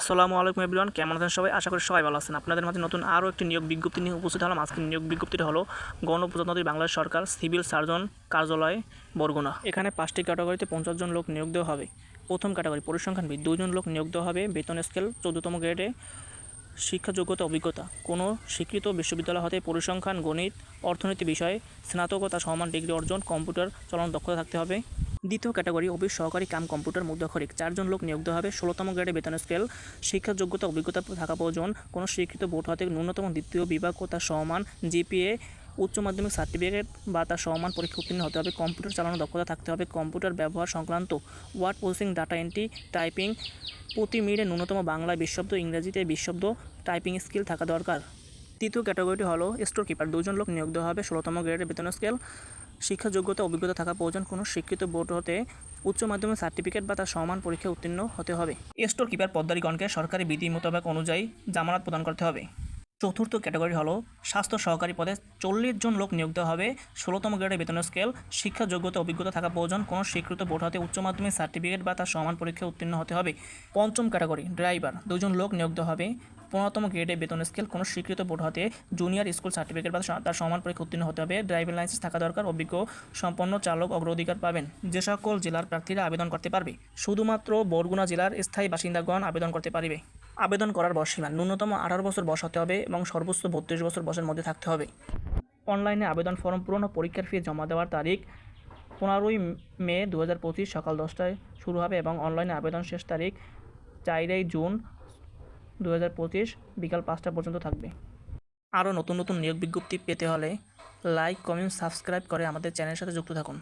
আসসালামু আলাইকুম এভরিওয়ান, কেমন আছেন সবাই? আশা করি সবাই ভালো আছেন। আপনাদের মাঝে নতুন আরও একটি নিয়োগ বিজ্ঞপ্তি নিয়ে উপস্থিত হলাম। আজকের নিয়োগ বিজ্ঞপ্তিটা হলো গণপ্রজাতন্ত্রী বাংলাদেশ সরকার সিভিল সার্জন কার্যালয় বরগুনা। এখানে পাঁচটি ক্যাটাগরিতে পঞ্চাশ জন লোক নিয়োগ দেওয়া হবে। প্রথম ক্যাটাগরি পরিসংখ্যানবিদ দুজন লোক নিয়োগ দেওয়া হবে। বেতন স্কেল, চোদ্দতম গ্রেডে শিক্ষা যোগ্যতা অভিজ্ঞতা। কোনো স্বীকৃত বিশ্ববিদ্যালয় হতে পরিসংখ্যান, গণিত, অর্থনীতি বিষয়ে স্নাতকতা সমান ডিগ্রি অর্জন, কম্পিউটার চলন দক্ষতা থাকতে হবে। দ্বিতীয় ক্যাটাগরি অফিস সহকারী কাম কম্পিউটার মুদ্রাক্ষরিক চারজন লোক নিয়োগ হবে। ষোলোতম গ্রেডে বেতন স্কেল শিক্ষা যোগ্যতা অভিজ্ঞতা থাকা প্রয়োজন। কোনো শিক্ষিত বোর্ড হতে ন্যূনতম দ্বিতীয় বিভাগ ও তার সমান জিপিএ, উচ্চ মাধ্যমিক সার্টিফিকেট বা তার সমান পরীক্ষা উত্তীর্ণ হতে হবে। কম্পিউটার চালানোর দক্ষতা থাকতে হবে। কম্পিউটার ব্যবহার সংক্রান্ত word processing, data entry, typing প্রতি মিনিটে ন্যূনতম বাংলা বিশ শব্দ ইংরেজিতে বিশ টাইপিং স্কিল থাকা দরকার। তৃতীয় ক্যাটাগরিটি হলো স্টোর কিপার দুজন লোক নিয়োগ দেওয়া হবে। ষোলোতম গ্রেডের বেতন স্কেল শিক্ষা যোগ্যতা অভিজ্ঞতা থাকা প্রয়োজন। কোনো শিক্ষিত বোর্ড হতে উচ্চ মাধ্যমিক সার্টিফিকেট বা তার সমান পরীক্ষায় উত্তীর্ণ হতে হবে। স্টোর কিপার পদ্মারীগণকে সরকারি বিধি মোতাবেক অনুযায়ী জামানত প্রদান করতে হবে। চতুর্থ ক্যাটাগরি হলো স্বাস্থ্য সহকারী পদে চল্লিশ জন লোক নিয়োগ দেওয়া হবে। ষোলোতম গ্রেডের বেতন স্কেল, শিক্ষা যোগ্যতা, অভিজ্ঞতা থাকা প্রয়োজন, কোনো স্বীকৃত বোর্ড হতে উচ্চ মাধ্যমিক সার্টিফিকেট বা তার সমান পরীক্ষায় উত্তীর্ণ হতে হবে। পঞ্চম ক্যাটাগরি, ড্রাইভার, দুজন লোক নিয়োগ দেওয়া হবে। পনেরোতম গ্রেডে বেতন স্কেল, কোনো স্বীকৃত বোর্ড হতে জুনিয়র স্কুল সার্টিফিকেট বা তার সমান পরীক্ষা উত্তীর্ণ হতে হবে। ড্রাইভিং লাইসেন্স থাকা দরকার, অভিজ্ঞ, সম্পন্ন চালক অগ্রাধিকার পাবেন। যে সকল জেলার প্রার্থীরা আবেদন করতে পারবে, শুধুমাত্র বরগুনা জেলার স্থায়ী বাসিন্দাগণ আবেদন করতে পারবে। আবেদন করার বয়সীমা ন্যূনতম আঠারো বছর বয়স হতে হবে এবং সর্বোচ্চ বত্রিশ বছর বয়সের মধ্যে থাকতে হবে। অনলাইনে আবেদন ফর্ম পূরণ ও পরীক্ষার ফি জমা দেওয়ার তারিখ পনেরোই মে দু হাজার পঁচিশ সকাল দশটায় শুরু হবে এবং অনলাইনে আবেদন শেষ তারিখ চারই জুন দু হাজার পঁচিশ বিকাল পাঁচটা পর্যন্ত থাকবে। আরও নতুন নতুন নিয়োগ বিজ্ঞপ্তি পেতে হলে লাইক, কমেন্ট, সাবস্ক্রাইব করে আমাদের চ্যানেলের সাথে যুক্ত থাকুন।